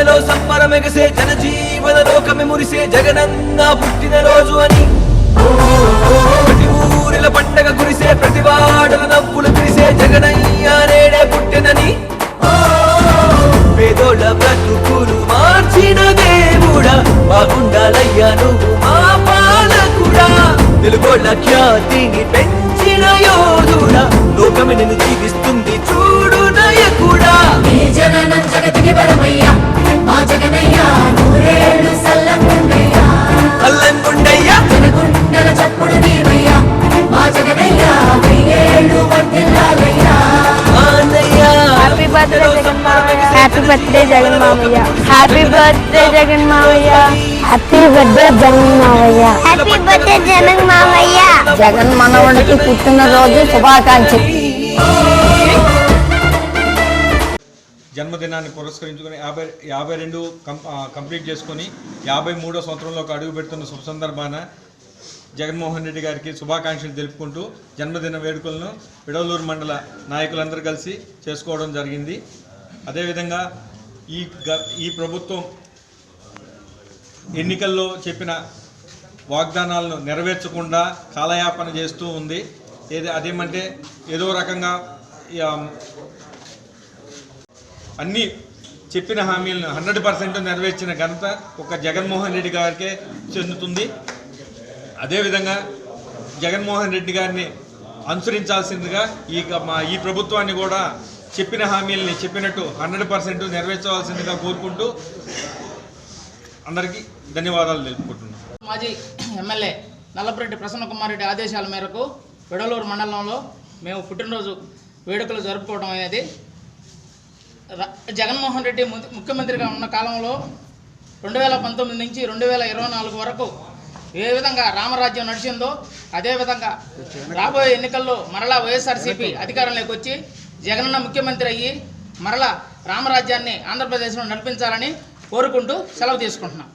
గుండెలో సంబరమెగసే జనజీవన లోకమే మురిసే జగనన్న పుట్టిన రోజు అని. ప్రతి ఊరిల పండగ కురిసే ప్రతి వాడల నవ్వులు కురిసే జగనయ్య నేడే పుట్టినని. పేదోళ్ళ బ్రతుకులు మార్చిన దేవుడా బాగుండాలయ్యా నువ్వు మా పాలకుడా. తెలుగోళ్ళ ఖ్యాతిని పెంచిన యో బర్త్డే జగన్ మామయ్య హ్యాపీ బర్త్డే జగన్ మామయ్య హ్యాపీ బర్త్డే జగన్ మామయ్య హ్యాపీ బర్త్డే జగన్ మామయ్య హ్యాపీ బర్త్డే జగన్ మామయ్య జగన్ మనవడికి పుట్టినరోజు శుభాకాంక్షలు. జన్మదినాన్ని పురస్కరించుకొని యాభై యాభై రెండు కంప్లీట్ చేసుకొని యాభై మూడో సంవత్సరంలోకి అడుగు పెడుతున్న శుభ సందర్భాన జగన్మోహన్ రెడ్డి గారికి శుభాకాంక్షలు తెలుపుకుంటూ జన్మదిన వేడుకలను విడవలూరు మండల నాయకులందరూ కలిసి చేసుకోవడం జరిగింది. అదేవిధంగా ఈ గ ఈ ప్రభుత్వం ఎన్నికల్లో చెప్పిన వాగ్దానాలను నెరవేర్చకుండా కాలయాపన చేస్తూ ఉంది. ఏది అదేమంటే ఏదో రకంగా అన్నీ చెప్పిన హామీలను హండ్రెడ్ పర్సెంట్ నెరవేర్చిన ఘనత ఒక జగన్మోహన్ రెడ్డి గారికే చెందుతుంది. అదేవిధంగా జగన్మోహన్ రెడ్డి గారిని అనుసరించాల్సిందిగా ఈ మా ఈ ప్రభుత్వాన్ని కూడా చెప్పిన హామీలని చెప్పినట్టు హండ్రెడ్ పర్సెంట్ నెరవేర్చవలసిందిగా కోరుకుంటూ అందరికీ ధన్యవాదాలు తెలుపుకుంటున్నాను. మాజీ ఎమ్మెల్యే నల్లపురెడ్డి ప్రసన్న కుమార్ రెడ్డి ఆదేశాల మేరకు విడలూరు మండలంలో మేము పుట్టినరోజు వేడుకలు జరుపుకోవడం అనేది జగన్మోహన్ రెడ్డి ముఖ్యమంత్రిగా ఉన్న కాలంలో రెండు వేల పంతొమ్మిది నుంచి రెండు వేల ఇరవై నాలుగు వరకు ఏ విధంగా రామరాజ్యం నడిచిందో అదే విధంగా రాబోయే ఎన్నికల్లో మరలా వైఎస్ఆర్సీపీ అధికారంలోకి వచ్చి జగనన్న ముఖ్యమంత్రి అయ్యి మరలా రామరాజ్యాన్ని ఆంధ్రప్రదేశ్లో నడిపించాలని కోరుకుంటూ సెలవు తీసుకుంటున్నాం.